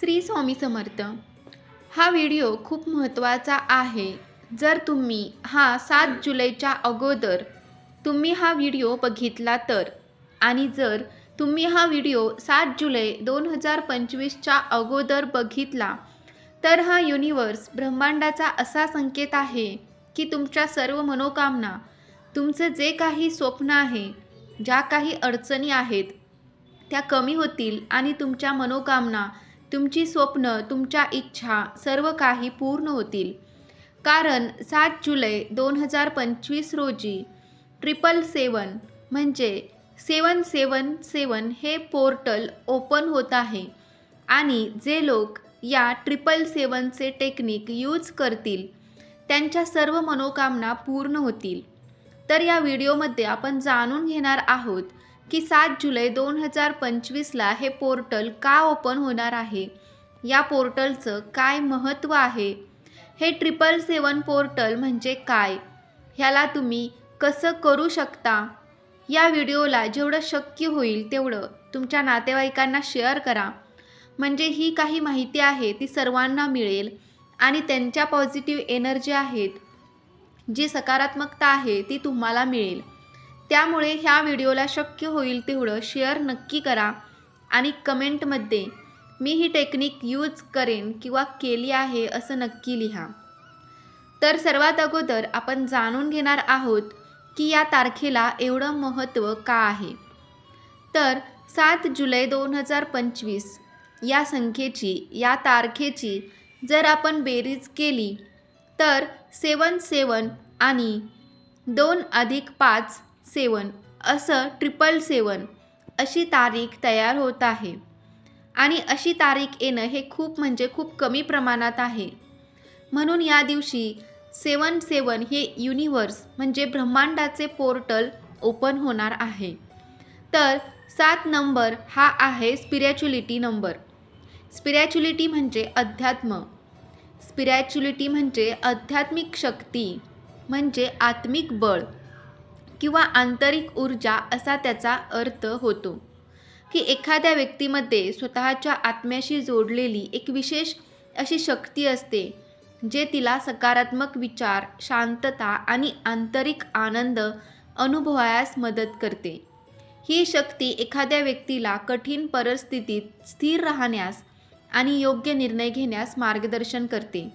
श्री स्वामी समर्थ. हा व्हिडिओ खूप महत्त्वाचा आहे. जर तुम्ही हा सात जुलैच्या अगोदर तुम्ही हा व्हिडिओ बघितला तर आणि जर तुम्ही हा व्हिडिओ सात जुलै दोन हजार पंचवीसच्या अगोदर बघितला तर हा युनिवर्स ब्रह्मांडाचा असा संकेत आहे की तुमच्या सर्व मनोकामना तुमचं जे काही स्वप्न आहे ज्या काही अडचणी आहेत त्या कमी होतील आणि तुमच्या मनोकामना तुमची स्वप्न तुमच्या इच्छा सर्व काही पूर्ण होतील. कारण सात जुलै दोन हजार पंचवीस रोजी ट्रिपल सेवन म्हणजे सेवन सेवन सेवन हे पोर्टल ओपन होत आहे आणि जे लोक या ट्रिपल सेवनचे टेक्निक यूज करतील त्यांच्या सर्व मनोकामना पूर्ण होतील. तर या व्हिडिओमध्ये आपण जाणून घेणार आहोत की सात जुलै दोन हजार पंचवीसला हे पोर्टल का ओपन होणार आहे? या पोर्टलचं काय महत्त्व आहे? हे ट्रिपल सेवन पोर्टल म्हणजे काय? ह्याला तुम्ही कसं करू शकता? या व्हिडिओला जेवढं शक्य होईल तेवढं तुमच्या नातेवाईकांना शेअर करा. म्हणजे ही काही माहिती आहे ती सर्वांना मिळेल आणि त्यांच्या पॉझिटिव्ह एनर्जी आहेत. जी सकारात्मकता आहे ती तुम्हाला मिळेल. त्यामुळे ह्या व्हिडिओला शक्य होईल तेवढं शेअर नक्की करा आणि कमेंटमध्ये मी ही टेक्निक यूज करेन किंवा केली आहे असं नक्की लिहा. तर सर्वात अगोदर आपण जाणून घेणार आहोत की या तारखेला एवढं महत्त्व का आहे. तर सात जुलै दोन हजार पंचवीस या संख्येची या तारखेची जर आपण बेरीज केली तर सेवन सेवन आणि दोन अधिक पाच सेवन असं ट्रिपल सेवन अशी तारीख तयार होत आहे. आणि अशी तारीख येणं हे खूप म्हणजे खूप कमी प्रमाणात आहे. म्हणून या दिवशी सेवन सेवन हे युनिवर्स म्हणजे ब्रह्मांडाचे पोर्टल ओपन होणार आहे. तर सात नंबर हा आहे स्पिरॅच्युलिटी नंबर. स्पिरॅच्युलिटी म्हणजे अध्यात्म. स्पिरॅच्युलिटी म्हणजे आध्यात्मिक शक्ती म्हणजे आत्मिक बळ. किंवा आंतरिक ऊर्जा असा त्याचा अर्थ होतो. की एखाद्या व्यक्तीमध्ये स्वतःच्या आत्म्याशी जोडलेली एक विशेष अशी शक्ती असते जे तिला सकारात्मक विचार शांतता आणि आंतरिक आनंद अनुभवायास मदत करते. ही शक्ती एखाद्या व्यक्तीला कठीण परिस्थितीत स्थिर राहण्यास आणि योग्य निर्णय घेण्यास मार्गदर्शन करते.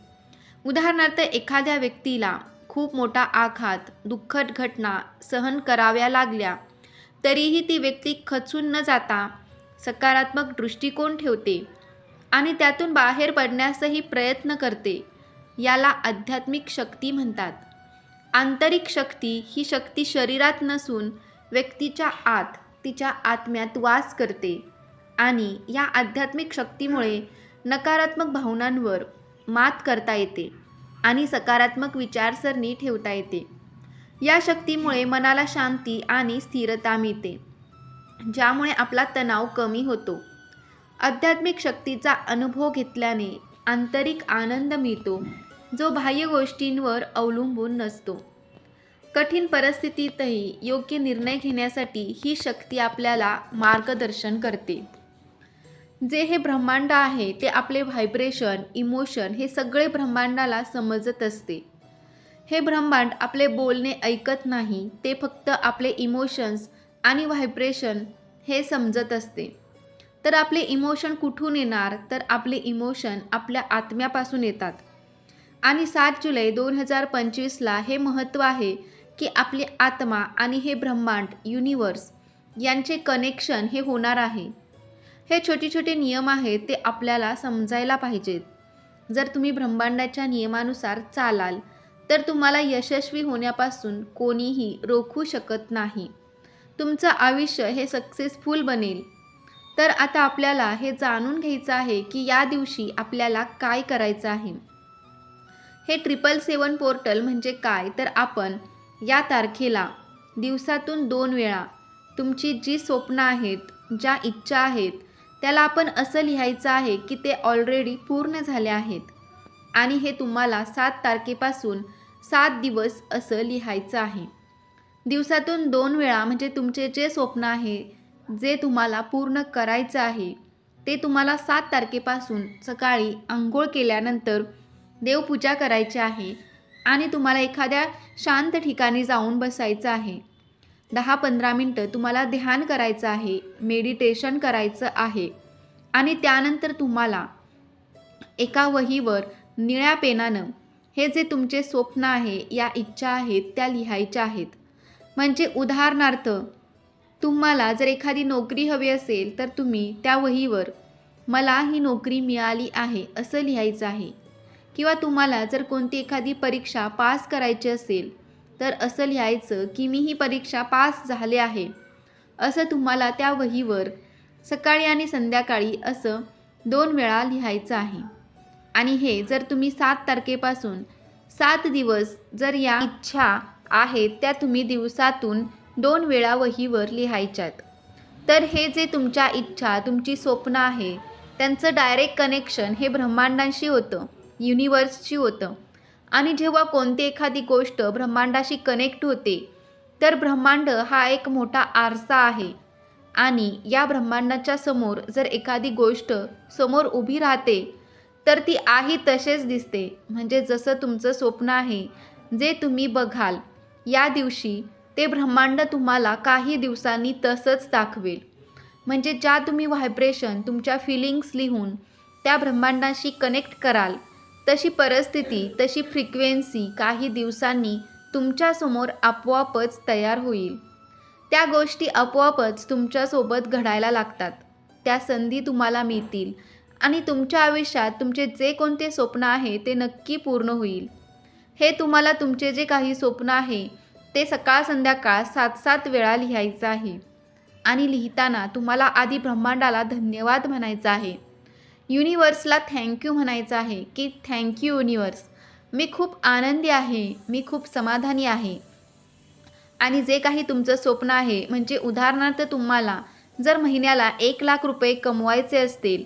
उदाहरणार्थ एखाद्या व्यक्तीला खूप मोठा आघात दुःखद घटना सहन कराव्या लागल्या. तरीही ती व्यक्ती खचून न जाता सकारात्मक दृष्टिकोन ठेवते आणि त्यातून बाहेर पडण्यासही प्रयत्न करते याला आध्यात्मिक शक्ती म्हणतात. आंतरिक शक्ती ही शक्ती शरीरात नसून व्यक्तीच्या आत तिच्या आत्म्यात वास करते आणि या आध्यात्मिक शक्तीमुळे नकारात्मक भावनांवर मात करता येते. आणि सकारात्मक विचारसरणी ठेवता येते. या शक्तीमुळे मनाला शांती आणि स्थिरता मिळते ज्यामुळे आपला तणाव कमी होतो. आध्यात्मिक शक्तीचा अनुभव घेतल्याने आंतरिक आनंद मिळतो जो बाह्य गोष्टींवर अवलंबून नसतो. कठीण परिस्थितीतही योग्य निर्णय घेण्यासाठी ही शक्ती आपल्याला मार्गदर्शन करते. जे हे ब्रह्मांड आहे ते आपले व्हायब्रेशन इमोशन हे सगळे ब्रह्मांडाला समजत असते. हे ब्रह्मांड आपले बोलणे ऐकत नाही ते फक्त आपले इमोशन्स आणि व्हायब्रेशन हे समजत असते. तर आपले इमोशन कुठून येणार? तर आपले इमोशन आपल्या आत्म्यापासून येतात. आणि सात जुलै दोन हजार पंचवीसला हे महत्त्व आहे की आपली आत्मा आणि हे ब्रह्मांड युनिवर्स यांचे कनेक्शन हे होणार आहे. हे छोटे छोटे नियम आहेत ते आपल्याला समजायला पाहिजेत. जर तुम्ही ब्रह्मांडाच्या नियमानुसार चालाल तर तुम्हाला यशस्वी होण्यापासून कोणीही रोखू शकत नाही. तुमचं आयुष्य हे सक्सेसफुल बनेल. तर आता आपल्याला हे जाणून घ्यायचं आहे की या दिवशी आपल्याला काय करायचं आहे. हे ट्रिपल सेवन पोर्टल म्हणजे काय? तर आपण या तारखेला दिवसातून दोन वेळा तुमची जी स्वप्न आहेत ज्या इच्छा आहेत त्याला आपण असं लिहायचं आहे की ते ऑलरेडी पूर्ण झाले आहेत. आणि हे तुम्हाला सात तारखेपासून सात दिवस असं लिहायचं आहे. दिवसातून दोन वेळा म्हणजे तुमचे जे स्वप्न आहे जे तुम्हाला पूर्ण करायचं आहे ते तुम्हाला सात तारखेपासून सकाळी आंघोळ केल्यानंतर देवपूजा करायची आहे आणि तुम्हाला एखाद्या शांत ठिकाणी जाऊन बसायचं आहे. दहा पंधरा मिनटं तुम्हाला ध्यान करायचं आहे मेडिटेशन करायचं आहे. आणि त्यानंतर तुम्हाला एका वहीवर निळ्या पेनानं हे जे तुमचे स्वप्न आहे या इच्छा आहेत त्या लिहायच्या आहेत. म्हणजे उदाहरणार्थ तुम्हाला जर एखादी नोकरी हवी असेल तर तुम्ही त्या वहीवर मला ही नोकरी मिळाली आहे असं लिहायचं आहे. किंवा तुम्हाला जर कोणती एखादी परीक्षा पास करायची असेल तर असं लिहायचं की मी ही परीक्षा पास झाले आहे. असं तुम्हाला त्या वहीवर सकाळी आणि संध्याकाळी असं दोन वेळा लिहायचं आहे. आणि हे जर तुम्ही सात तारखेपासून सात दिवस जर या इच्छा आहेत त्या तुम्ही दिवसातून दोन वेळा वहीवर लिहायच्यात. तर हे जे तुमच्या इच्छा तुमची स्वप्न आहे त्यांचं डायरेक्ट कनेक्शन हे ब्रह्मांडांशी होतं युनिवर्सशी होतं. आणि जेव्हा कोणती एखादी गोष्ट ब्रह्मांडाशी कनेक्ट होते तर ब्रह्मांड हा एक मोठा आरसा आहे. आणि या ब्रह्मांडाच्या समोर जर एखादी गोष्ट समोर उभी राहते तर ती आहे तसेच दिसते. म्हणजे जसं तुमचं स्वप्न आहे जे तुम्ही बघाल या दिवशी ते ब्रह्मांड तुम्हाला काही दिवसांनी तसंच दाखवेल. म्हणजे ज्या तुम्ही व्हायब्रेशन तुमच्या फिलिंग्स लिहून त्या ब्रह्मांडाशी कनेक्ट कराल तशी परिस्थिती तशी फ्रिक्वेन्सी काही दिवसांनी तुमच्यासमोर आपोआपच तयार होईल. त्या गोष्टी आपोआपच तुमच्यासोबत घडायला लागतात. त्या संधी तुम्हाला मिळतील आणि तुमच्या आयुष्यात तुमचे जे कोणते स्वप्न आहे ते नक्की पूर्ण होईल. हे तुम्हाला तुमचे जे काही स्वप्न आहे ते सकाळ संध्याकाळ सात सात वेळा लिहायचं आहे. आणि लिहिताना तुम्हाला आधी ब्रह्मांडाला धन्यवाद म्हणायचा आहे. युनिवर्सला थँक्यू म्हणायचं आहे की थँक्यू युनिवर्स मी खूप आनंदी आहे. मी खूप समाधानी आहे. आणि जे काही तुमचं स्वप्न आहे म्हणजे उदाहरणार्थ तुम्हाला जर महिन्याला एक लाख रुपये कमवायचे असतील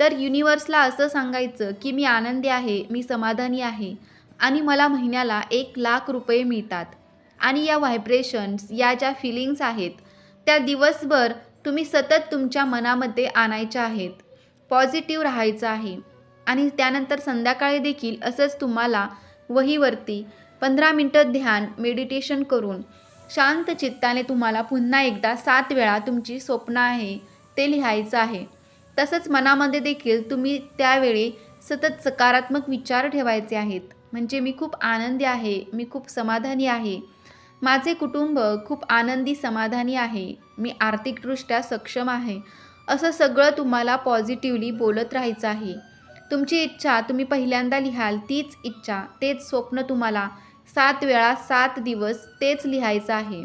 तर युनिवर्सला असं सांगायचं की मी आनंदी आहे मी समाधानी आहे. आणि मला महिन्याला एक लाख रुपये मिळतात. आणि या व्हायब्रेशन्स या ज्या फिलिंग्स आहेत त्या दिवसभर तुम्ही सतत तुमच्या मनामध्ये आणायच्या आहेत. पॉझिटिव्ह राहायचं आहे. आणि त्यानंतर संध्याकाळी देखील असंच तुम्हाला वहीवरती पंधरा मिनटं ध्यान मेडिटेशन करून शांत चित्ताने तुम्हाला पुन्हा एकदा सात वेळा तुमची स्वप्न आहे ते लिहायचं आहे. तसंच मनामध्ये देखील तुम्ही त्यावेळी सतत सकारात्मक विचार ठेवायचे आहेत. म्हणजे मी खूप आनंदी आहे मी खूप समाधानी आहे. माझे कुटुंब खूप आनंदी समाधानी आहे. मी आर्थिकदृष्ट्या सक्षम आहे. असं सगळं तुम्हाला पॉझिटिव्हली बोलत राहायचं आहे. तुमची इच्छा तुम्ही पहिल्यांदा लिहाल तीच इच्छा तेच स्वप्न तुम्हाला सात वेळा सात दिवस तेच लिहायचं आहे.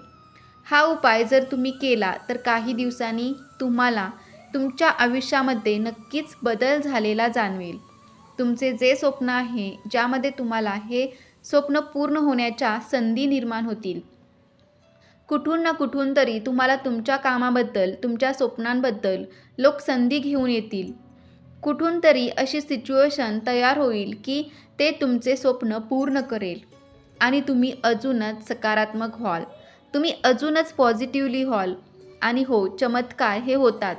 हा उपाय जर तुम्ही केला तर काही दिवसांनी तुम्हाला तुमच्या आयुष्यामध्ये नक्कीच बदल झालेला जाणवेल. तुमचे जे स्वप्न आहे ज्यामध्ये तुम्हाला हे स्वप्न पूर्ण होण्याच्या संधी निर्माण होतील. कुठून ना कुठून तरी तुम्हाला तुमच्या कामाबद्दल तुमच्या स्वप्नांबद्दल लोक संधी घेऊन येतील. कुठून तरी अशी सिच्युएशन तयार होईल की ते तुमचे स्वप्न पूर्ण करेल. आणि तुम्ही अजूनच सकारात्मक व्हाल. तुम्ही अजूनच पॉझिटिव्हली व्हाल. आणि हो चमत्कार हे होतात.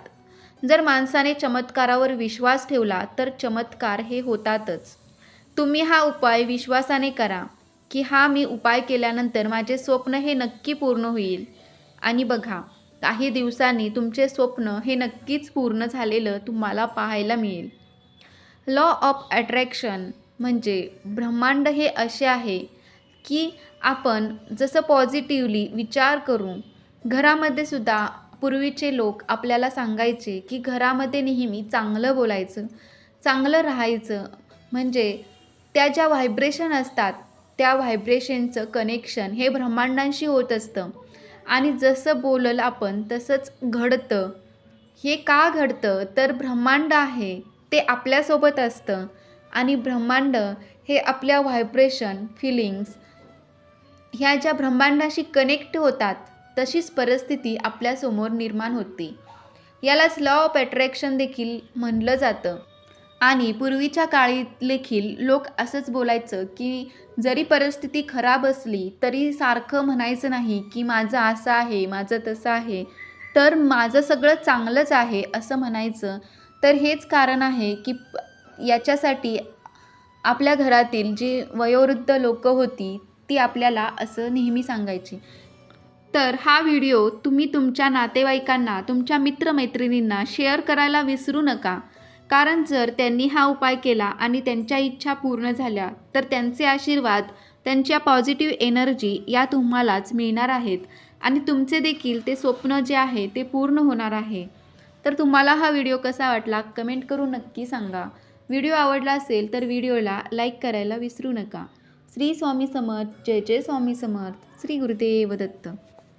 जर माणसाने चमत्कारावर विश्वास ठेवला तर चमत्कार हे होतातच. तुम्ही हा उपाय विश्वासाने करा. की हा मी उपाय केल्यानंतर माझे स्वप्न हे नक्की पूर्ण होईल. आणि बघा काही दिवसांनी तुमचे स्वप्न हे नक्कीच पूर्ण झालेलं तुम्हाला पाहायला मिळेल. लॉ ऑफ अट्रॅक्शन म्हणजे ब्रह्मांड हे असे आहे की आपण जसं पॉझिटिव्हली विचार करू घरामध्ये सुद्धा पूर्वीचे लोक आपल्याला सांगायचे की घरामध्ये नेहमी चांगलं बोलायचं चांगलं राहायचं. म्हणजे त्या ज्या व्हायब्रेशन असतात त्या व्हायब्रेशनचं कनेक्शन हे ब्रह्मांडांशी होत असतं. आणि जसं बोलल आपण तसंच घडतं. हे का घडतं? तर ब्रह्मांड आहे ते आपल्यासोबत असतं. आणि ब्रह्मांड हे आपल्या व्हायब्रेशन फिलिंग्स ह्या ज्या ब्रह्मांडाशी कनेक्ट होतात तशीच परिस्थिती आपल्यासमोर निर्माण होते. यालाच लॉ ऑफ अट्रॅक्शन देखील म्हणलं जातं. आणि पूर्वीच्या काळी देखील लोक असंच बोलायचं की जरी परिस्थिती खराब असली तरी सारखं म्हणायचं नाही की माझं असं आहे माझं तसं आहे तर माझं सगळं चांगलंच आहे असं म्हणायचं. तर हेच कारण आहे की याच्यासाठी आपल्या घरातील जी वयोवृद्ध लोकं होती ती आपल्याला असं नेहमी सांगायची. तर हा व्हिडिओ तुम्ही तुमच्या नातेवाईकांना तुमच्या मित्रमैत्रिणींना शेअर करायला विसरू नका. कारण जर त्यांनी हा उपाय केला आणि त्यांच्या इच्छा पूर्ण झाल्या तर त्यांचे आशीर्वाद त्यांच्या पॉझिटिव्ह एनर्जी या तुम्हालाच मिळणार आहेत. आणि तुमचे देखील ते स्वप्न जे आहे ते पूर्ण होणार आहे. तर तुम्हाला हा व्हिडिओ कसा वाटला कमेंट करून नक्की सांगा. व्हिडिओ आवडला असेल तर व्हिडिओला लाईक करायला विसरू नका. श्री स्वामी समर्थ जय जय स्वामी समर्थ श्री गुरुदेव दत्त.